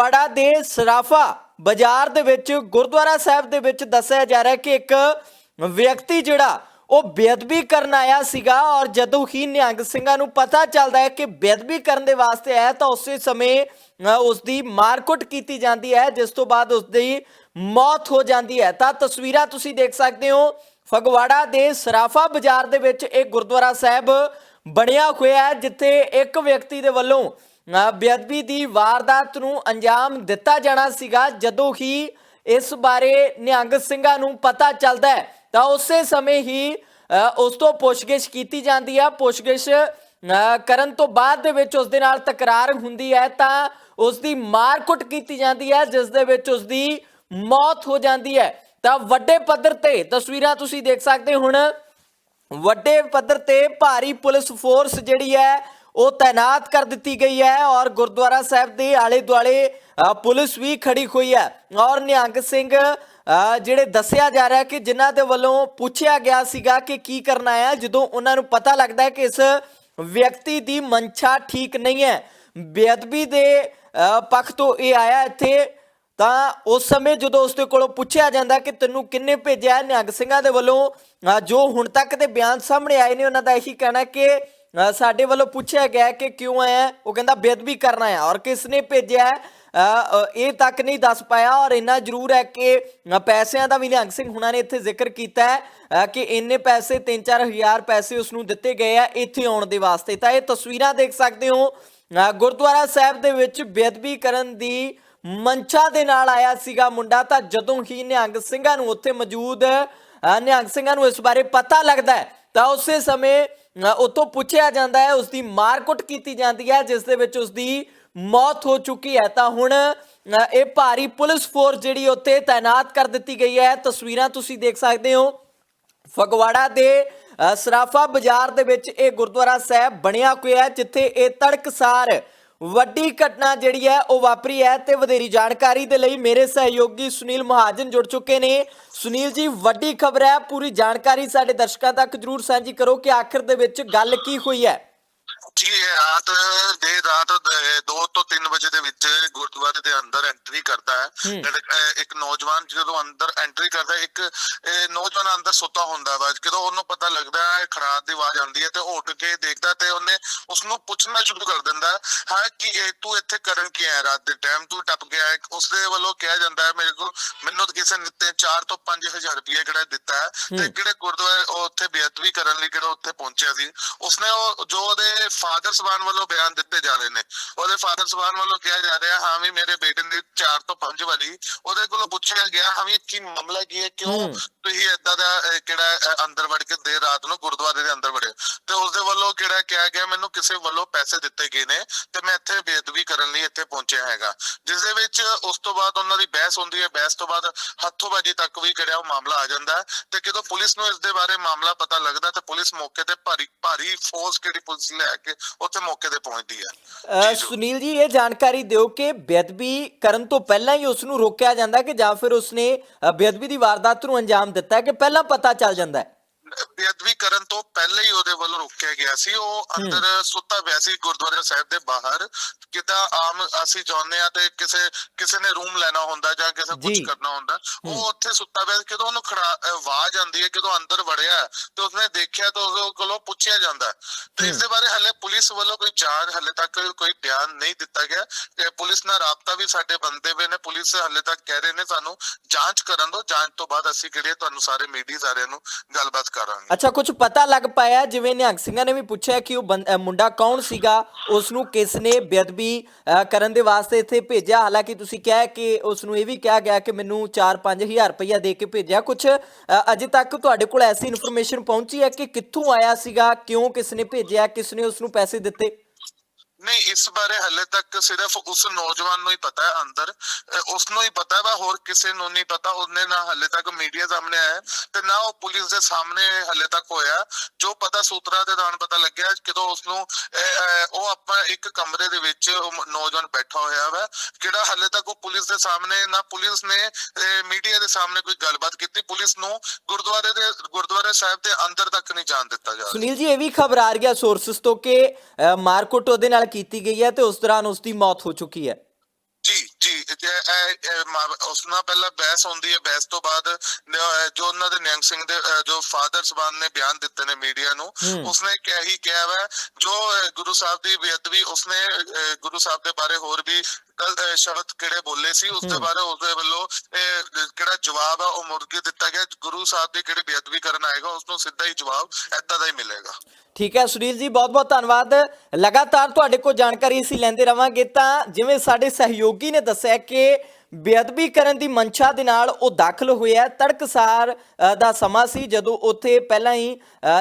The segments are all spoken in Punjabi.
ਫਗਵਾੜਾ ਦੇ ਸਰਾਫਾ ਬਾਜ਼ਾਰ ਦੇ ਵਿੱਚ ਗੁਰਦੁਆਰਾ ਸਾਹਿਬ ਦੇ ਵਿੱਚ ਦੱਸਿਆ ਜਾ ਰਿਹਾ ਕਿ ਇੱਕ ਵਿਅਕਤੀ ਜਿਹੜਾ ਉਹ ਬੇਅਦਬੀ ਕਰਨ ਆਇਆ ਸੀਗਾ ਔਰ ਜਦੋਂ ਹੀ ਨਿਹੰਗ ਸਿੰਘਾਂ ਨੂੰ ਪਤਾ ਚੱਲਦਾ ਹੈ ਕਿ ਬੇਅਦਬੀ ਕਰਨ ਦੇ ਵਾਸਤੇ ਆਇਆ ਤਾਂ ਉਸੇ ਸਮੇਂ ਅ, ਉਸ ਦੀ ਮਾਰਕੁੱਟ ਕੀਤੀ ਜਾਂਦੀ ਹੈ ਜਿਸ ਤੋਂ ਬਾਅਦ ਉਸ ਦੀ ਮੌਤ ਹੋ ਜਾਂਦੀ ਹੈ। ਤਾਂ ਤਸਵੀਰਾਂ ਤੁਸੀਂ ਦੇਖ ਸਕਦੇ ਹੋ ਫਗਵਾੜਾ ਦੇ ਸਰਾਫਾ ਬਾਜ਼ਾਰ ਦੇ ਵਿੱਚ ਇਹ ਗੁਰਦੁਆਰਾ ਸਾਹਿਬ ਬਣਿਆ ਹੋਇਆ ਹੈ ਜਿੱਥੇ ਇੱਕ ਵਿਅਕਤੀ ਦੇ ਵੱਲੋਂ ਬੇਅਦਬੀ ਦੀ ਵਾਰਦਾਤ ਨੂੰ ਅੰਜਾਮ ਦਿੱਤਾ ਜਾਣਾ ਸੀਗਾ। ਜਦੋਂ ਹੀ ਇਸ ਬਾਰੇ ਨਿਹੰਗ ਸਿੰਘਾਂ ਨੂੰ ਪਤਾ ਚੱਲਦਾ ਹੈ ਤਾਂ ਉਸੇ ਸਮੇਂ ਹੀ ਅ, ਉਸ ਤੋਂ ਪੁੱਛਗਿੱਛ ਕੀਤੀ ਜਾਂਦੀ ਹੈ ਪੁੱਛਗਿੱਛ ਕਰਨ ਤੋਂ ਬਾਅਦ ਦੇ ਵਿੱਚ ਉਸ ਦੇ ਨਾਲ ਤਕਰਾਰ ਹੁੰਦੀ ਹੈ ਤਾਂ ਉਸ ਦੀ ਮਾਰਕੁੱਟ ਕੀਤੀ ਜਾਂਦੀ ਹੈ ਜਿਸ ਦੇ ਵਿੱਚ ਉਸ ਦੀ ਮੌਤ ਹੋ ਜਾਂਦੀ ਹੈ। ਤਾਂ ਵੱਡੇ ਪੱਧਰ ਤੇ ਤਸਵੀਰਾਂ ਤੁਸੀਂ ਦੇਖ ਸਕਦੇ ਹੋ ਹੁਣ। ਵੱਡੇ ਪੱਧਰ ਤੇ ਭਾਰੀ ਪੁਲਿਸ ਫੋਰਸ ਜਿਹੜੀ ਹੈ ਉਹ ਤਾਇਨਾਤ ਕਰ ਦਿੱਤੀ ਗਈ ਹੈ ਔਰ ਗੁਰਦੁਆਰਾ ਸਾਹਿਬ ਦੇ ਆਲੇ ਦੁਆਲੇ ਪੁਲਿਸ ਵੀ ਖੜੀ ਹੋਈ ਹੈ। ਔਰ ਨਿਹੰਗ ਸਿੰਘ ਜਿਹੜੇ ਦੱਸਿਆ ਜਾ ਰਿਹਾ ਕਿ ਜਿਨ੍ਹਾਂ ਦੇ ਵੱਲੋਂ ਪੁੱਛਿਆ ਗਿਆ ਸੀਗਾ ਕਿ ਕੀ ਕਰਨਾ ਹੈ, ਜਦੋਂ ਉਹਨਾਂ ਨੂੰ ਪਤਾ ਲੱਗਦਾ ਹੈ ਕਿ ਇਸ ਵਿਅਕਤੀ ਦੀ ਮਨਸ਼ਾ ਠੀਕ ਨਹੀਂ ਹੈ, ਬੇਅਦਬੀ ਦੇ ਪੱਖ ਤੋਂ ਇਹ ਆਇਆ ਇੱਥੇ, ਤਾਂ ਉਸ ਸਮੇਂ ਜਦੋਂ ਉਸਦੇ ਕੋਲੋਂ ਪੁੱਛਿਆ ਜਾਂਦਾ ਕਿ ਤੈਨੂੰ ਕਿੰਨੇ ਭੇਜਿਆ ਨਿਹੰਗ ਸਿੰਘਾਂ ਦੇ ਵੱਲੋਂ ਜੋ ਹੁਣ ਤੱਕ ਦੇ ਬਿਆਨ ਸਾਹਮਣੇ ਆਏ ਨੇ, ਉਹਨਾਂ ਦਾ ਇਹੀ ਕਹਿਣਾ ਕਿ ਅ, ਸਾਡੇ ਵੱਲੋਂ ਪੁੱਛਿਆ ਗਿਆ ਹੈ ਕਿ ਕਿਉਂ ਆਇਆ ਹੈ? ਉਹ ਕਹਿੰਦਾ ਬੇਅਦਬੀ ਕਰਨਾ ਹੈ ਔਰ ਕਿਸ ਨੇ ਭੇਜਿਆ? ਹੈ ਅ, ਅ, ਇਹ ਤੱਕ ਨਹੀਂ ਦੱਸ ਪਾਇਆ ਔਰ ਇੰਨਾ ਜ਼ਰੂਰ ਹੈ ਕਿ ਅ, ਪੈਸਿਆਂ ਦਾ ਵੀ ਨਿਹੰਗ ਸਿੰਘ ਹੁਣਾਂ ਨੇ ਇੱਥੇ ਜ਼ਿਕਰ ਕੀਤਾ ਹੈ ਅ, ਕਿ ਇੰਨੇ ਪੈਸੇ 3-4 ਹਜ਼ਾਰ ਪੈਸੇ ਉਸ ਨੂੰ ਦਿੱਤੇ ਗਏ ਆ ਇੱਥੇ ਆਉਣ ਦੇ ਵਾਸਤੇ। ਤਾਂ ਇਹ ਤਸਵੀਰਾਂ ਦੇਖ ਸਕਦੇ ਹੋ। ਅ, ਗੁਰਦੁਆਰਾ ਸਾਹਿਬ ਦੇ ਵਿੱਚ ਬੇਅਦਬੀ ਕਰਨ ਦੀ ਮੰਚਾ ਦੇ ਨਾਲ ਆਇਆ ਸੀਗਾ ਮੁੰਡਾ। ਤਾਂ ਜਦੋਂ ਹੀ ਨਿਹੰਗ ਸਿੰਘਾਂ ਨੂੰ ਉੱਥੇ ਮੌਜੂਦ ਅ, ਨਿਹੰਗ ਸਿੰਘਾਂ ਨੂੰ ਇਸ ਬਾਰੇ ਪਤਾ ਲੱਗਦਾ ਹੈ ਤਾਂ ਉਸੇ ਸਮੇਂ ਅ, ਪੁੱਛਿਆ ਜਾਂਦਾ ਹੈ ਉਸ ਦੀ ਮਾਰਕੁੱਟ ਕੀਤੀ ਜਾਂਦੀ ਹੈ ਜਿਸ ਦੇ ਵਿੱਚ ਉਸ ਦੀ ਮੌਤ ਹੋ ਚੁੱਕੀ ਹੈ। ਤਾਂ ਹੁਣ ਅ, ਇਹ ਭਾਰੀ ਪੁਲਿਸ ਫੋਰਸ ਜਿਹੜੀ ਉੱਥੇ ਤਾਇਨਾਤ ਕਰ ਦਿੱਤੀ ਗਈ ਹੈ। ਤਸਵੀਰਾਂ ਤੁਸੀਂ ਦੇਖ ਸਕਦੇ ਹੋ। ਫਗਵਾੜਾ ਦੇ ਅ, ਸਰਾਫਾ ਬਾਜ਼ਾਰ ਦੇ ਵਿੱਚ ਇਹ ਗੁਰਦੁਆਰਾ ਸਾਹਿਬ ਬਣਿਆ ਹੋਇਆ ਹੈ ਜਿੱਥੇ ਇਹ ਤੜਕਸਾਰ ਵੱਡੀ ਘਟਨਾ ਜਿਹੜੀ ਹੈ, ਉਹ ਵਾਪਰੀ ਹੈ ਤੇ ਵਧੇਰੀ ਜਾਣਕਾਰੀ ਦੇ ਲਈ ਮੇਰੇ ਸਹਿਯੋਗੀ ਸੁਨੀਲ ਮਹਾਜਨ ਜੁੜ ਚੁੱਕੇ ਨੇ। ਸੁਨੀਲ ਜੀ, ਵੱਡੀ ਖਬਰ ਹੈ, ਪੂਰੀ ਜਾਣਕਾਰੀ ਸਾਡੇ ਦਰਸ਼ਕਾਂ ਤੱਕ ਜਰੂਰ ਸਾਂਝੀ ਕਰੋ ਕਿ ਆਖਿਰ ਦੇ ਵਿੱਚ ਗੱਲ ਕੀ ਹੋਈ ਹੈ? ਜੀ ਰਾਤ ਦੇ ਰਾਤ 2 ਤੋਂ 3 ਵਜੇ ਦੇ ਵਿੱਚ ਗੁਰਦੁਆਰੇ ਦੇ ਅੰਦਰ ਐਂਟਰੀ ਕਰਦਾ ਹੈ। ਇੱਕ ਨੌਜਵਾਨ ਜਦੋਂ ਅੰਦਰ ਐਂਟਰੀ ਕਰਦਾ ਇੱਕ ਨੌਜਵਾਨ ਅੰਦਰ ਸੁੱਤਾ ਹੁੰਦਾ ਵਾ। ਜਦੋਂ ਉਹਨੂੰ ਪਤਾ ਲੱਗਦਾ ਹੈ ਖੜਾਤ ਦੀ ਆਵਾਜ਼ ਆਉਂਦੀ ਹੈ ਤੇ ਉਹ ਉੱਠ ਕੇ ਦੇਖਦਾ ਤੇ ਉਹਨੇ ਉਸ ਨੂੰ ਪੁੱਛਣਾ ਸ਼ੁਰੂ ਕਰ ਦਿੰਦਾ ਹੈ, ਕਿ ਤੂੰ ਇੱਥੇ ਕਰਨ ਕੀ ਆਇਆ ਰਾਤ ਦੇ ਟਾਈਮ ਤੂੰ ਟੱਪ ਗਿਆ ਹੈ। ਉਸ ਦੇ ਵੱਲੋਂ ਕਿਹਾ ਜਾਂਦਾ ਹੈ ਮੇਰੇ ਕੋਲ ਮੈਨੂੰ ਤਾਂ ਕਿਸੇ ਨੇ ਤੇ 4 ਤੋਂ 5000 ਰੁਪਏ ਕਿਹੜਾ ਦਿੱਤਾ ਹੈ? ਤੇ। ਕਿਹੜੇ ਗੁਰਦੁਆਰੇ ਉਹ ਉੱਥੇ ਬੇਅਦਬੀ ਕਰਨ ਲਈ ਕਿਹੜਾ ਉੱਥੇ ਪਹੁੰਚਿਆ ਸੀ। ਉਸਨੇ ਉਹ ਜੋ ਉਹਦੇ ਫਾਦਰ ਸਬਾਨ ਵੱਲੋਂ ਬਿਆਨ ਦਿੱਤੇ ਜਾ ਰਹੇ ਨੇ। ਉਹਦੇ ਫਾਦਰ ਸਬਾਨ ਵੱਲੋਂ ਕਿਹਾ ਜਾ ਰਿਹਾ ਹਾਂ ਵੀ ਮੇਰੇ ਬੇਟੇ ਦੀ 4 ਤੋਂ 5 ਵਾਰੀ ਉਹਦੇ ਕੋਲੋਂ ਪੁੱਛਿਆ ਗਿਆ ਹਾਂ ਵੀ ਕੀ ਮਾਮਲਾ ਕੀ ਹੈ ਕਿਉਂ। ਤੁਸੀਂ ਏਦਾਂ ਦਾ ਕਿਹੜਾ ਅੰਦਰ ਵੜ ਕੇ ਦੇਰ ਰਾਤ ਨੂੰ ਗੁਰਦੁਆਰੇ ਦੇ ਅੰਦਰ ਵੜੇ। ਤੇ ਉਸਦੇ ਵੱਲੋਂ ਕਿਹੜਾ ਕਿਹਾ ਗਿਆ ਮੈਨੂੰ ਕਿਸੇ ਵੱਲੋਂ ਪੈਸੇ ਦਿੱਤੇ ਗਏ ਨੇ ਤੇ ਮੈਂ ਇੱਥੇ ਬੇਅਦਬੀ ਕਰਨ ਲਈ ਇੱਥੇ ਪਹੁੰਚਿਆ ਹੈਗਾ। ਜਿਸ ਦੇ ਵਿੱਚ ਉਸ ਤੋਂ ਬਾਅਦ ਉਹਨਾਂ ਦੀ ਬਹਿਸ ਹੁੰਦੀ ਹੈ ਬਹਿਸ ਤੋਂ ਬਾਅਦ ਹੱਥੋਂਬਾਜ਼ੀ ਤੱਕ ਵੀ ਕਿਹੜਾ ਉਹ ਮਾਮਲਾ ਆ ਜਾਂਦਾ ਤੇ ਜਦੋਂ ਪੁਲਿਸ ਨੂੰ ਇਸ ਦੇ ਬਾਰੇ ਮਾਮਲਾ ਪਤਾ ਲੱਗਦਾ ਤੇ ਪੁਲਿਸ ਮੌਕੇ ਤੇ ਭਾਰੀ ਭਾਰੀ ਫੋਰਸ ਕਿਹੜੀ ਪੁਲਿਸ ਲੈ ਕੇ ਉੱਥੇ ਮੌਕੇ ਤੇ ਪਹੁੰਚਦੀ ਹੈ। ਸੁਨੀਲ ਜੀ ਇਹ ਜਾਣਕਾਰੀ ਦਿਓ ਕਿ ਬੇਅਦਬੀ ਕਰਨ ਤੋਂ ਪਹਿਲਾਂ ਹੀ ਉਸ ਨੂੰ ਰੋਕਿਆ ਜਾਂਦਾ ਕਿ ਜਾਂ ਫਿਰ ਉਸਨੇ ਬੇਅਦਬੀ ਦੀ ਵਾਰਦਾਤ ਨੂੰ ਅੰਜਾਮ ਦਿੱਤਾ ਕਿ ਪਹਿਲਾਂ ਪਤਾ ਚੱਲ ਜਾਂਦਾ ਹੈ ਬੇਅਦਬੀ ਕਰਨ ਤੋਂ ਪਹਿਲਾਂ ਹੀ ਉਹਦੇ ਵੱਲੋਂ ਰੋਕਿਆ ਗਿਆ ਸੀ। ਉਹ ਅੰਦਰ ਸੁੱਤਾ ਪਿਆ ਸੀ ਗੁਰਦੁਆਰਾ ਸਾਹਿਬ ਦੇ ਬਾਹਰ। ਕਿਤਾ ਆਮ ਅਸੀਂ ਜਾਣਦੇ ਆ ਤੇ ਕਿਸੇ ਕਿਸੇ ਨੇ ਰੂਮ ਲੈਣਾ ਹੁੰਦਾ ਜਾਂ ਕਿਸੇ ਕੁਝ। ਕਰਨਾ ਹੁੰਦਾ। ਉਹ ਉੱਥੇ ਸੁੱਤਾ ਪਿਆ। ਜਦੋਂ ਉਹਨੂੰ ਖੜਾ ਆਵਾਜ਼ ਆਉਂਦੀ ਹੈ ਜਦੋਂ ਅੰਦਰ ਵੜਿਆ ਤੇ ਉਸਨੇ ਦੇਖਿਆ ਤਾਂ ਉਹਦੇ ਕੋਲੋਂ ਪੁੱਛਿਆ ਜਾਂਦਾ ਤੇ ਇਸ ਦੇ ਬਾਰੇ ਹਲੇ ਪੁਲਿਸ ਵੱਲੋਂ ਕੋਈ ਜਾਂਚ ਹਲੇ ਤੱਕ ਕੋਈ ਬਿਆਨ ਨਹੀਂ ਦਿੱਤਾ ਗਿਆ। ਤੇ ਪੁਲਿਸ ਨਾਲ ਰਾਬਤਾ ਵੀ ਸਾਡੇ ਬੰਦੇ ਪਏ ਨੇ। ਪੁਲਿਸ ਹਲੇ ਤੱਕ ਕਹਿ ਰਹੇ ਨੇ ਸਾਨੂੰ ਜਾਂਚ ਕਰਨ ਦੋ ਜਾਂਚ ਤੋਂ ਬਾਅਦ ਅਸੀਂ ਕਿਹੜੇ ਤੁਹਾਨੂੰ ਸਾਰੇ ਮੀਡੀਆ ਸਾਰਿਆਂ ਨੂੰ ਗੱਲਬਾਤ ਕਰਾਂਗੇ। ਅੱਛਾ ਕੁਝ ਪਤਾ ਲੱਗ ਪਾਇਆ ਜਿਵੇਂ ਨਿਹੰਗ ਸਿੰਘਾਂ ਨੇ ਵੀ ਪੁੱਛਿਆ ਕਿ ਉਹ ਬੰ- ਅ, ਮੁੰਡਾ ਕੌਣ ਸੀਗਾ? ਉਸ ਨੂੰ ਕਿਸ ਨੇ ਬੇਅਦਬੀ ਅ, ਕਰਨ ਦੇ ਵਾਸਤੇ ਇੱਥੇ ਭੇਜਿਆ? ਹਾਲਾਂਕਿ ਤੁਸੀਂ ਕਿਹਾ ਕਿ ਉਸ ਨੂੰ ਇਹ ਵੀ ਕਿਹਾ ਗਿਆ ਕਿ ਮੈਨੂੰ 4-5000 ਰੁਪਇਆ ਦੇ ਕੇ ਭੇਜਿਆ। ਕੁਝ ਅਜੇ ਤੱਕ ਤੁਹਾਡੇ ਕੋਲ ਐਸੀ ਇਨਫੋਰਮੇਸ਼ਨ ਪਹੁੰਚੀ ਹੈ ਕਿ ਕਿੱਥੋਂ ਆਇਆ ਸੀਗਾ? ਕਿਉਂ ਕਿਸ ਨੇ ਭੇਜਿਆ? ਕਿਸ ਨੇ ਉਸ ਨੂੰ ਪੈਸੇ ਦਿੱਤੇ? ਨਹੀਂ ਇਸ ਬਾਰੇ ਹਲੇ ਤੱਕ ਸਿਰਫ ਉਸ ਨੌਜਵਾਨ ਨੂੰ ਹੀ ਪਤਾ ਹੈ ਅੰਦਰ। ਉਸ ਨੂੰ ਹੀ ਪਤਾ ਵਾ ਹੋਰ ਕਿਸੇ ਨੂੰ ਨਹੀਂ ਪਤਾ। ਉਹਨੇ ਨਾ ਹਲੇ ਤੱਕ ਮੀਡੀਆ ਸਾਹਮਣੇ ਆਇਆ ਤੇ ਨਾ ਉਹ ਪੁਲਿਸ ਦੇ ਸਾਹਮਣੇ ਹਲੇ ਤੱਕ ਹੋਇਆ ਜੋ ਪਤਾ ਸੂਤਰਾਂ ਦੇ ਦੌਰਾਨ ਪਤਾ ਲੱਗਿਆ ਜਦੋਂ ਉਸ ਨੂੰ ਉਹ ਆਪਾਂ ਇੱਕ ਕਮਰੇ ਦੇ ਵਿੱਚ ਨੌਜਵਾਨ ਬੈਠਾ ਹੋਇਆ ਵਾ ਕਿਹੜਾ ਹਲੇ ਤੱਕ ਉਹ ਪੁਲਿਸ ਦੇ ਸਾਹਮਣੇ ਨਾ ਪੁਲਿਸ ਨੇ ਮੀਡੀਆ ਦੇ ਸਾਹਮਣੇ ਕੋਈ ਗੱਲਬਾਤ ਕੀਤੀ। ਪੁਲਿਸ ਨੂੰ ਗੁਰਦੁਆਰੇ ਦੇ ਗੁਰਦੁਆਰੇ ਸਾਹਿਬ ਦੇ ਅੰਦਰ ਤੱਕ ਨਹੀਂ ਜਾਣ ਦਿੱਤਾ ਜਾ ਰਿਹਾ। ਸੁਨੀਲ ਜੀ ਇਹ ਵੀ ਖਬਰ ਆ ਰਹੀ ਹੈ ਸੋਰਸਸ ਤੋਂ ਕਿ ਅ, ਮਾਰਕੁੱਟ ਨਾਲ ਕੀਤੀ ਗਈ ਹੈ ਤੇ ਉਸ ਦੌਰਾਨ ਉਸ ਦੀ ਮੌਤ ਹੋ ਚੁੱਕੀ ਹੈ। ਉਸ ਨਾਲ ਪਹਿਲਾਂ ਬਹਿਸ ਹੁੰਦੀ ਹੈ। ਬਹਿਸ ਤੋਂ ਬਾਅਦ ਜੋ ਉਹਨਾਂ ਦੇ ਨਿਹੰਗ ਸਿੰਘ ਦੇ ਜੋ ਫਾਦਰ ਸਬਾਨ ਨੇ ਬਿਆਨ ਦਿੱਤੇ ਨੇ ਮੀਡੀਆ ਨੂੰ। ਉਸਨੇ ਕਿਹਾ ਹੀ ਕਿਹਾ ਵਾ ਜੋ ਗੁਰੂ ਸਾਹਿਬ ਦੀ ਬੇਅਦਬੀ ਉਸਨੇ ਗੁਰੂ ਸਾਹਿਬ ਦੇ ਬਾਰੇ ਹੋਰ ਵੀ ਸ਼ਬਦ ਕਿਹੜੇ ਬੋਲੇ ਸੀ ਉਸ ਦੇ। ਬਾਰੇ ਉਸਦੇ ਵੱਲੋਂ ਇਹ ਕਿਹੜਾ ਜਵਾਬ ਆ ਉਹ ਮੁਰਗੀ ਦਿੱਤਾ ਗਿਆ। ਗੁਰੂ ਸਾਹਿਬ ਦੀ ਕਿਹੜੀ ਬੇਅਦਬੀ ਕਰਨ ਆਏਗਾ ਉਸ ਨੂੰ ਸਿੱਧਾ ਹੀ ਜਵਾਬ ਏਦਾਂ ਦਾ ਹੀ ਮਿਲੇਗਾ। ਠੀਕ ਹੈ ਸੁਨੀਲ ਜੀ ਬਹੁਤ ਬਹੁਤ ਧੰਨਵਾਦ। ਲਗਾਤਾਰ ਤੁਹਾਡੇ ਕੋਲ ਜਾਣਕਾਰੀ ਅਸੀਂ ਲੈਂਦੇ ਰਵਾਂਗੇ ਤਾਂ ਜਿਵੇਂ ਸਾਡੇ ਸਹਿਯੋਗੀ ਨੇ ਦੱਸਿਆ ਕਿ ਬੇਅਦਬੀ ਕਰਨ ਦੀ ਮਨਸ਼ਾ ਦੇ ਨਾਲ ਉਹ ਦਾਖਲ ਹੋਇਆ। ਤੜਕਸਾਰ ਦਾ ਸਮਾਂ ਸੀ ਜਦੋਂ ਉੱਥੇ ਪਹਿਲਾਂ ਹੀ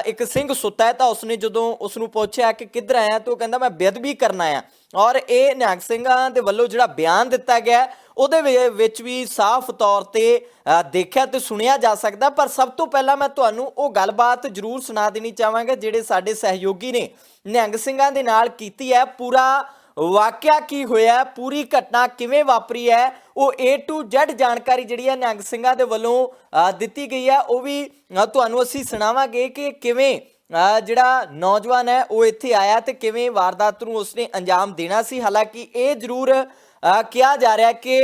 ਇੱਕ ਸਿੰਘ ਸੁੱਤਾ ਹੈ ਤਾਂ ਉਸਨੇ ਜਦੋਂ ਉਸ ਨੂੰ ਪੁੱਛਿਆ ਕਿ ਕਿੱਧਰ ਆਇਆ ਤਾਂ ਉਹ ਕਹਿੰਦਾ, ਮੈਂ ਬੇਅਦਬੀ ਕਰਨ ਆਇਆ। ਔਰ ਇਹ ਨਿਹੰਗ ਸਿੰਘਾਂ ਦੇ ਵੱਲੋਂ ਜਿਹੜਾ ਬਿਆਨ ਦਿੱਤਾ ਗਿਆ ਉਹਦੇ ਵਿੱਚ ਵੀ ਸਾਫ਼ ਤੌਰ ਤੇ ਦੇਖਿਆ ਤੇ ਸੁਣਿਆ ਜਾ ਸਕਦਾ। ਪਰ ਸਭ ਤੋਂ ਪਹਿਲਾਂ ਮੈਂ ਤੁਹਾਨੂੰ ਉਹ ਗੱਲਬਾਤ ਜ਼ਰੂਰ ਸੁਣਾ ਦੇਣੀ ਚਾਹਾਂਗਾ, ਜਿਹੜੇ ਸਾਡੇ ਸਹਿਯੋਗੀ ਨੇ ਨਿਹੰਗ ਸਿੰਘਾਂ ਦੇ ਨਾਲ ਕੀਤੀ ਹੈ। ਪੂਰਾ ਵਾਕਿਆ ਕੀ ਹੋਇਆ? ਪੂਰੀ ਘਟਨਾ ਕਿਵੇਂ ਵਾਪਰੀ ਹੈ? ਉਹ A to Z ਜਾਣਕਾਰੀ ਜਿਹੜੀ ਹੈ ਨਿਹੰਗ ਸਿੰਘਾਂ ਦੇ ਵੱਲੋਂ ਦਿੱਤੀ ਗਈ ਹੈ। ਉਹ ਵੀ ਤੁਹਾਨੂੰ ਅਸੀਂ ਸੁਣਾਵਾਂਗੇ ਕਿ ਕਿਵੇਂ ਜਿਹੜਾ ਨੌਜਵਾਨ ਹੈ, ਉਹ ਇੱਥੇ ਆਇਆ ਤੇ ਕਿਵੇਂ ਵਾਰਦਾਤ ਨੂੰ ਉਸਨੇ ਅੰਜਾਮ ਦੇਣਾ ਸੀ। ਹਾਲਾਂਕਿ ਇਹ ਜ਼ਰੂਰ ਕਿਹਾ ਜਾ ਰਿਹਾ ਕਿ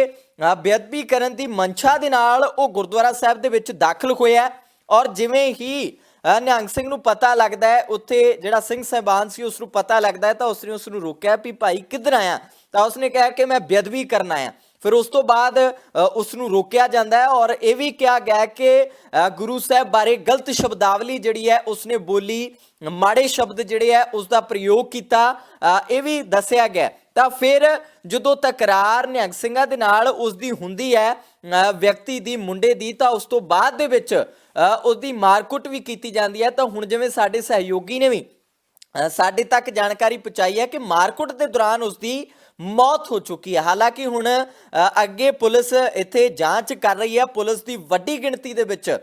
ਬੇਅਦਬੀ ਕਰਨ ਦੀ ਮਨਸ਼ਾ ਦੇ ਨਾਲ ਉਹ ਗੁਰਦੁਆਰਾ ਸਾਹਿਬ ਦੇ ਵਿੱਚ ਦਾਖਲ ਹੋਇਆ ਔਰ ਜਿਵੇਂ ਹੀ ਨਿਹੰਗ ਸਿੰਘ ਨੂੰ ਪਤਾ ਲੱਗਦਾ ਹੈ ਉੱਥੇ ਜਿਹੜਾ ਸਿੰਘ ਸਹਿਬਾਨ ਸੀ ਉਸ ਨੂੰ ਪਤਾ ਲੱਗਦਾ ਹੈ ਤਾਂ ਉਸਨੇ ਉਸ ਨੂੰ ਰੋਕਿਆ ਵੀ ਭਾਈ ਕਿੱਧਰ ਆਇਆ? ਤਾਂ ਉਸਨੇ ਕਿਹਾ ਕਿ ਮੈਂ ਬੇਅਦਬੀ ਕਰਨ ਆਇਆ। ਫਿਰ ਉਸ ਤੋਂ ਬਾਅਦ ਅ, ਉਸ ਨੂੰ ਰੋਕਿਆ ਜਾਂਦਾ ਹੈ ਔਰ ਇਹ ਵੀ ਕਿਹਾ ਗਿਆ ਕਿ ਗੁਰੂ ਸਾਹਿਬ ਬਾਰੇ ਗਲਤ ਸ਼ਬਦਾਵਲੀ ਜਿਹੜੀ ਹੈ ਉਸਨੇ ਬੋਲੀ ਮਾੜੇ ਸ਼ਬਦ ਜਿਹੜੇ ਹੈ ਉਸ ਦਾ ਪ੍ਰਯੋਗ ਕੀਤਾ। ਇਹ ਵੀ ਦੱਸਿਆ ਗਿਆ ਤਾਂ ਫਿਰ ਜਦੋਂ ਤਕਰਾਰ ਨਿਹੰਗ ਸਿੰਘਾਂ ਦੇ ਨਾਲ ਉਸ ਦੀ ਹੁੰਦੀ ਹੈ ਵਿਅਕਤੀ ਦੀ ਮੁੰਡੇ ਦੀ ਤਾਂ ਉਸ ਤੋਂ ਬਾਅਦ ਦੇ ਵਿੱਚ ਅ, ਉਸ ਦੀ ਮਾਰਕੁੱਟ ਵੀ ਕੀਤੀ ਜਾਂਦੀ ਹੈ। ਤਾਂ ਹੁਣ ਜਿਵੇਂ ਸਾਡੇ ਸਹਿਯੋਗੀ ਨੇ ਵੀ ਸਾਡੇ ਤੱਕ ਜਾਣਕਾਰੀ ਪਹੁੰਚਾਈ ਹੈ ਕਿ ਮਾਰਕੁੱਟ ਦੇ ਦੌਰਾਨ ਉਸ ਦੀ ਮੌਤ ਹੋ ਚੁੱਕੀ ਹੈ। ਹਾਲਾਂਕਿ ਹੁਣ ਅੱਗੇ ਪੁਲਿਸ ਇੱਥੇ ਜਾਂਚ ਕਰ ਰਹੀ ਹੈ। ਪੁਲਿਸ ਦੀ ਵੱਡੀ ਗਿਣਤੀ ਦੇ ਵਿੱਚ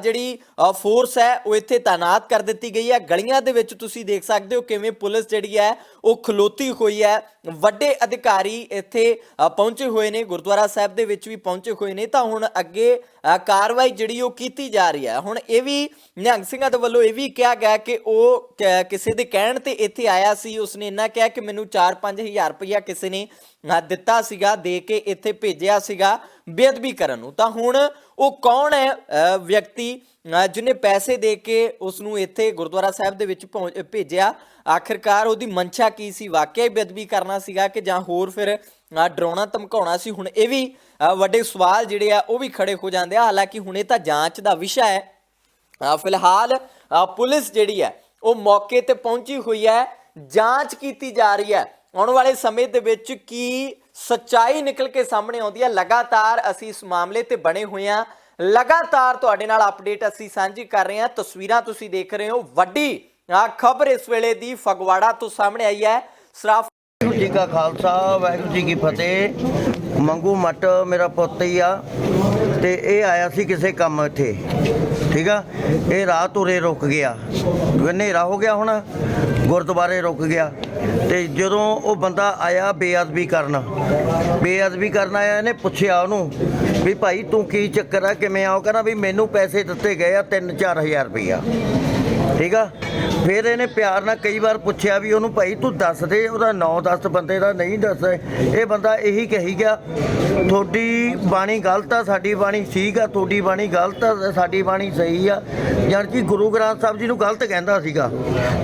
ਜਿਹੜੀ ਫੋਰਸ ਹੈ, ਉਹ ਇੱਥੇ ਤਾਇਨਾਤ ਕਰ ਦਿੱਤੀ ਗਈ ਹੈ। ਗਲੀਆਂ ਦੇ ਵਿੱਚ ਤੁਸੀਂ ਦੇਖ ਸਕਦੇ ਹੋ ਕਿਵੇਂ ਪੁਲਿਸ ਜਿਹੜੀ ਹੈ, ਉਹ ਖਲੋਤੀ ਹੋਈ ਹੈ। ਵੱਡੇ ਅਧਿਕਾਰੀ ਇੱਥੇ ਪਹੁੰਚੇ ਹੋਏ ਨੇ, ਗੁਰਦੁਆਰਾ ਸਾਹਿਬ ਦੇ ਵਿੱਚ ਵੀ ਪਹੁੰਚੇ ਹੋਏ ਨੇ। ਤਾਂ ਹੁਣ ਅੱਗੇ ਕਾਰਵਾਈ ਜਿਹੜੀ ਉਹ ਕੀਤੀ ਜਾ ਰਹੀ ਹੈ। ਹੁਣ ਇਹ ਵੀ ਨਿਹੰਗ ਸਿੰਘਾਂ ਦੇ ਵੱਲੋਂ ਇਹ ਵੀ ਕਿਹਾ ਗਿਆ ਕਿ ਉਹ ਕਿਸੇ ਦੇ ਕਹਿਣ ਤੇ ਇੱਥੇ ਆਇਆ ਸੀ। ਉਸਨੇ ਇੰਨਾ ਕਿਹਾ ਕਿ ਮੈਨੂੰ 4-5000 ਰੁਪਇਆ ਕਿਸੇ ਨੇ ਦਿੱਤਾ ਸੀਗਾ ਦੇ ਕੇ ਇੱਥੇ ਭੇਜਿਆ ਸੀਗਾ ਬੇਅਦਬੀ ਕਰਨ ਨੂੰ। ਤਾਂ ਹੁਣ ਉਹ ਕੌਣ ਹੈ ਅ, ਵਿਅਕਤੀ ਅ, ਜਿਹਨੇ ਪੈਸੇ ਦੇ ਕੇ ਉਸ ਨੂੰ ਇੱਥੇ ਗੁਰਦੁਆਰਾ ਸਾਹਿਬ ਦੇ ਵਿੱਚ ਪਹੁੰਚ- ਭੇਜਿਆ? ਆਖਿਰਕਾਰ ਉਹਦੀ ਮਨਸ਼ਾ ਕੀ ਸੀ? ਵਾਕਿਆ ਹੀ ਬੇਅਦਬੀ ਕਰਨਾ ਸੀਗਾ ਕਿ ਜਾਂ ਹੋਰ ਫਿਰ ਡਰਾਉਣਾ ਧਮਕਾਉਣਾ ਸੀ, ਹੁਣ ਇਹ ਵੀ ਵੱਡੇ ਸਵਾਲ ਜਿਹੜੇ ਆ, ਉਹ ਵੀ ਖੜੇ ਹੋ ਜਾਂਦੇ ਆ। ਹਾਲਾਂਕਿ ਹੁਣ ਇਹ ਤਾਂ ਜਾਂਚ ਦਾ ਵਿਸ਼ਾ ਹੈ। ਫਿਲਹਾਲ ਪੁਲਿਸ ਜਿਹੜੀ ਹੈ, ਉਹ ਮੌਕੇ ਤੇ ਪਹੁੰਚੀ ਹੋਈ ਹੈ। ਜਾਂਚ ਕੀਤੀ ਜਾ ਰਹੀ ਹੈ। ਆਉਣ ਵਾਲੇ ਸਮੇਂ ਦੇ ਵਿੱਚ ਕੀ ਸੱਚਾਈ ਨਿਕਲ ਕੇ ਸਾਹਮਣੇ ਆਉਂਦੀ ਹੈ? ਲਗਾਤਾਰ ਅਸੀਂ ਇਸ ਮਾਮਲੇ ਤੇ ਬਣੇ ਹੋਏ ਹਾਂ। ਲਗਾਤਾਰ ਤੁਹਾਡੇ ਨਾਲ ਅਪਡੇਟ ਅਸੀਂ ਸਾਂਝੀ ਕਰ ਰਹੇ ਹਾਂ। ਤਸਵੀਰਾਂ ਤੁਸੀਂ ਦੇਖ ਰਹੇ ਹੋ। ਵੱਡੀ ਖਬਰ ਇਸ ਵੇਲੇ ਦੀ ਫਗਵਾੜਾ ਤੋਂ ਸਾਹਮਣੇ ਆਈ ਹੈ। ਸਰਾਫ ਜੀ ਕਾ ਖਾਲਸਾ, ਵਾਹਿਗੁਰੂ ਜੀ ਕੀ ਫਤਿਹ। ਮੰਗੂ ਮੱਟ ਮੇਰਾ ਪੁੱਤ ਹੀ ਆ, ਤੇ ਇਹ ਆਇਆ ਸੀ ਕਿਸੇ ਕੰਮ ਇੱਥੇ, ਠੀਕ ਆ? ਇਹ ਰਾਤ ਉਰੇ ਰੁਕ ਗਿਆ। ਹਨੇਰਾ ਹੋ ਗਿਆ ਹੁਣ, ਗੁਰਦੁਆਰੇ ਰੁਕ ਗਿਆ। ਤੇ ਜਦੋਂ ਉਹ ਬੰਦਾ ਆਇਆ ਬੇਅਦਬੀ ਕਰਨ ਬੇਅਦਬੀ ਕਰਨ ਆਇਆ, ਇਹਨੇ ਪੁੱਛਿਆ ਉਹਨੂੰ ਵੀ ਭਾਈ ਤੂੰ ਕੀ ਚੱਕਰ ਆ, ਕਿਵੇਂ ਆ? ਉਹ ਕਹਿੰਦਾ ਵੀ ਮੈਨੂੰ ਪੈਸੇ ਦਿੱਤੇ ਗਏ ਆ 3-4000 ਰੁਪਈਆ। ਠੀਕ ਆ? ਫਿਰ ਇਹਨੇ ਪਿਆਰ ਨਾਲ ਕਈ ਵਾਰ ਪੁੱਛਿਆ ਵੀ ਉਹਨੂੰ ਭਾਈ ਤੂੰ ਦੱਸ ਦੇ, ਉਹਦਾ ਨਾਂ ਦੱਸ, ਬੰਦੇ ਦਾ ਨਹੀਂ ਦੱਸੇ ਇਹ ਬੰਦਾ ਇਹੀ ਕਹੀ ਗਿਆ, ਤੁਹਾਡੀ ਬਾਣੀ ਗਲਤ ਆ, ਸਾਡੀ ਬਾਣੀ ਠੀਕ ਆ, ਤੁਹਾਡੀ ਬਾਣੀ ਗਲਤ ਆ, ਸਾਡੀ ਬਾਣੀ ਸਹੀ ਆ। ਯਾਨੀ ਕਿ ਗੁਰੂ ਗ੍ਰੰਥ ਸਾਹਿਬ ਜੀ ਨੂੰ ਗਲਤ ਕਹਿੰਦਾ ਸੀਗਾ।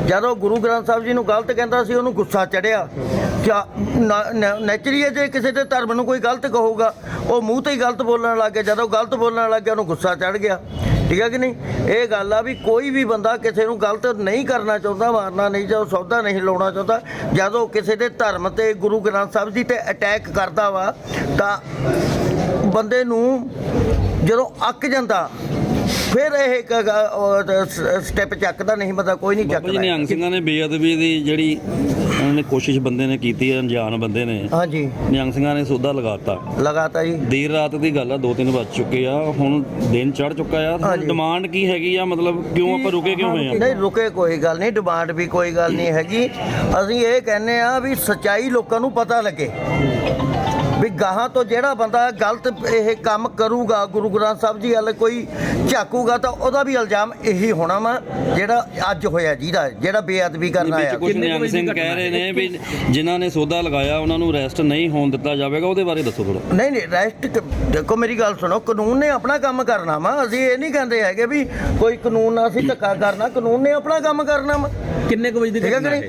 ਜਦੋਂ ਗੁਰੂ ਗ੍ਰੰਥ ਸਾਹਿਬ ਜੀ ਨੂੰ ਗਲਤ ਕਹਿੰਦਾ ਸੀ, ਉਹਨੂੰ ਗੁੱਸਾ ਚੜਿਆ। ਨੈਚੁਰਲੀ ਹੈ ਜੇ ਕਿਸੇ ਦੇ ਧਰਮ ਨੂੰ ਕੋਈ ਗਲਤ ਕਹੂਗਾ, ਉਹ ਮੂੰਹ ਤੇ ਹੀ ਗਲਤ ਬੋਲਣ ਲੱਗ ਗਿਆ। ਜਦੋਂ ਗਲਤ ਬੋਲਣ ਲੱਗ ਗਿਆ, ਉਹਨੂੰ ਗੁੱਸਾ ਚੜ ਗਿਆ। ਠੀਕ ਹੈ ਕਿ ਨਹੀਂ? ਇਹ ਗੱਲ ਆ ਵੀ ਕੋਈ ਵੀ ਬੰਦਾ ਕਿਸੇ ਨੂੰ ਗਲਤ ਨਹੀਂ ਕਰਨਾ ਚਾਹੁੰਦਾ ਮਾਰਨਾ ਨਹੀਂ ਚਾਹੁੰਦਾ ਸੌਦਾ ਨਹੀਂ ਲਾਉਣਾ ਚਾਹੁੰਦਾ ਜਦੋਂ ਕਿਸੇ ਦੇ ਧਰਮ ਤੇ ਗੁਰੂ ਗ੍ਰੰਥ ਸਾਹਿਬ ਜੀ ਤੇ ਅਟੈਕ ਕਰਦਾ ਵਾ ਤਾਂ ਬੰਦੇ ਨੂੰ ਜਦੋਂ ਅੱਕ ਜਾਂਦਾ ਫਿਰ ਇਹ ਸਟੈਪ ਚੱਕਦਾ ਨਹੀਂ ਬੰਦਾ ਕੋਈ ਨਹੀਂ ਬਾਬਾ ਜੀ ਚੱਕਦਾ ਨਿਹੰਗ ਸਿੰਘਾਂ ਨੇ ਬੇਅਦਬੀ ਦੀ ਜਿਹੜੀ ਉਹਨਾਂ ਨੇ ਕੋਸ਼ਿਸ਼ ਬੰਦੇ ਨੇ ਕੀਤੀ ਹੈ ਅਣਜਾਣ ਬੰਦੇ ਨੇ। ਹਾਂਜੀ। ਨਿਹੰਗ ਸਿੰਘਾਂ ਨੇ ਸੌਦਾ ਲਗਾਤਾ। ਲਗਾਤਾ ਜੀ। ਦੇਰ ਰਾਤ ਦੀ ਗੱਲ ਆ ਦੋ ਤਿੰਨ ਵੱਜ ਚੁੱਕੇ ਆ। ਹੁਣ ਦਿਨ ਚੜ ਚੁੱਕਾ ਆ। ਹਾਂਜੀ। ਡਿਮਾਂਡ ਕੀ ਹੈਗੀ ਆ? ਮਤਲਬ ਕਿਉਂ ਆਪਾਂ ਰੁਕੇ ਕਿਉਂ ਹੋਏ ਆ? ਨਹੀਂ ਰੁਕੇ ਕੋਈ ਗੱਲ ਨਹੀਂ ਡਿਮਾਂਡ ਵੀ ਕੋਈ ਗੱਲ ਨਹੀਂ ਹੈਗੀ। ਅਸੀਂ ਇਹ ਕਹਿੰਦੇ ਆ ਵੀ ਸਚਾਈ ਲੋਕਾਂ ਨੂੰ ਪਤਾ ਲੱਗੇ। ਵੀ ਗਾਹਾਂ ਤੋਂ ਜਿਹੜਾ ਬੰਦਾ ਗਲਤ ਇਹ ਕੰਮ ਕਰੂਗਾ ਗੁਰੂ ਗ੍ਰੰਥ ਸਾਹਿਬ ਜੀ ਵੱਲ ਕੋਈ ਝਾਕੂਗਾ ਤਾਂ ਉਹਦਾ ਵੀ ਇਲਜ਼ਾਮ ਇਹੀ ਹੋਣਾ ਵਾ ਜਿਹੜਾ ਅੱਜ ਹੋਇਆ ਜਿਹਦਾ ਜਿਹੜਾ ਬੇਅਦਬੀ ਕਰਨ ਆਇਆ। ਕੁਝ ਨਿਹੰਗ ਸਿੰਘ ਕਹਿ ਰਹੇ ਨੇ ਵੀ ਜਿਨ੍ਹਾਂ ਨੇ ਸੌਦਾ ਲਗਾਇਆ ਉਹਨਾਂ ਨੂੰ ਅਰੈਸਟ ਨਹੀਂ ਹੋਣ ਦਿੱਤਾ ਜਾਵੇਗਾ ਉਹਦੇ ਬਾਰੇ ਦੱਸੋ ਥੋੜਾ ਨਹੀਂ ਨਹੀਂ ਰੈਸਟ ਦੇਖੋ ਮੇਰੀ ਗੱਲ ਸੁਣੋ ਕਾਨੂੰਨ ਨੇ ਆਪਣਾ ਕੰਮ ਕਰਨਾ ਵਾ ਅਸੀਂ ਇਹ ਨਹੀਂ ਕਹਿੰਦੇ ਹੈਗੇ ਵੀ ਕੋਈ ਕਾਨੂੰਨ ਨਾਲ ਅਸੀਂ ਧੱਕਾ ਕਰਨਾ ਕਾਨੂੰਨ ਨੇ ਆਪਣਾ ਕੰਮ ਕਰਨਾ ਵਾ। ਕਿੰਨੇ ਕੁ ਵਜੇ ਦੀ ਹੈ ਘਟਨਾ ਇਹ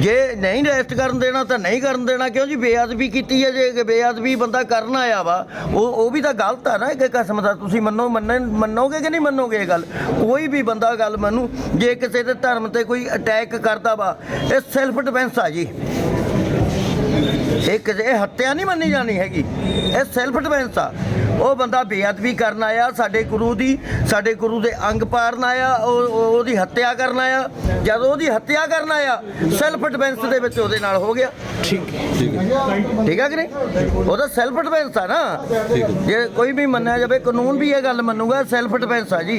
ਜੇ ਨਹੀਂ ਰੈਸਟ ਕਰਨ ਦੇਣਾ ਤਾਂ ਨਹੀਂ ਕਰਨ ਦੇਣਾ ਕਿਉਂ ਜੀ? ਬੇਅਦਬੀ ਕੀਤੀ ਹੈ ਜੇ ਬੇਅਦਬੀ ਬੰਦਾ ਕਰਨ ਆਇਆ ਵਾ, ਉਹ ਉਹ ਵੀ ਤਾਂ ਗਲਤ ਆ ਨਾ ਇੱਕ ਕਿਸਮ ਦਾ। ਤੁਸੀਂ ਮੰਨੋ ਮੰਨਣ ਮੰਨੋਗੇ ਕਿ ਨਹੀਂ ਮੰਨੋਗੇ ਇਹ ਗੱਲ? ਕੋਈ ਵੀ ਬੰਦਾ ਗੱਲ ਮੰਨੂ, ਜੇ ਕਿਸੇ ਦੇ ਧਰਮ ਤੇ ਕੋਈ ਅਟੈਕ ਕਰਦਾ ਵਾ, ਇਹ ਸੈਲਫ ਡਿਫੈਂਸ ਆ ਜੀ। ਇਹ ਕਿਸੇ ਹੱਤਿਆ ਨਹੀਂ ਮੰਨੀ ਜਾਣੀ ਹੈਗੀ। ਇਹ ਸੈਲਫ ਡਿਫੈਂਸ ਆ। ਉਹ ਬੰਦਾ ਬੇਅਦਬੀ ਕਰਨ ਆਇਆ ਸਾਡੇ ਗੁਰੂ ਦੀ ਸਾਡੇ ਗੁਰੂ ਦੇ ਅੰਗ ਪਾੜਨ ਆਇਆ ਉਹ ਉਹ- ਉਹਦੀ ਹੱਤਿਆ ਕਰਨ ਆਇਆ। ਜਦੋਂ ਉਹਦੀ ਹੱਤਿਆ ਕਰਨ ਆਇਆ ਸੈਲਫ ਡਿਫੈਂਸ ਦੇ ਵਿੱਚ ਉਹਦੇ ਨਾਲ ਹੋ ਗਿਆ। ਠੀਕ ਠੀਕ ਹੈ। ਕਿ ਨਹੀਂ? ਉਹਦਾ ਸੈਲਫ ਡਿਫੈਂਸ ਆ ਨਾ। ਜੇ ਕੋਈ ਵੀ ਮੰਨਿਆ ਜਾਵੇ ਕਾਨੂੰਨ ਵੀ ਇਹ ਗੱਲ ਮੰਨੂਗਾ ਸੈਲਫ ਡਿਫੈਂਸ ਆ ਜੀ।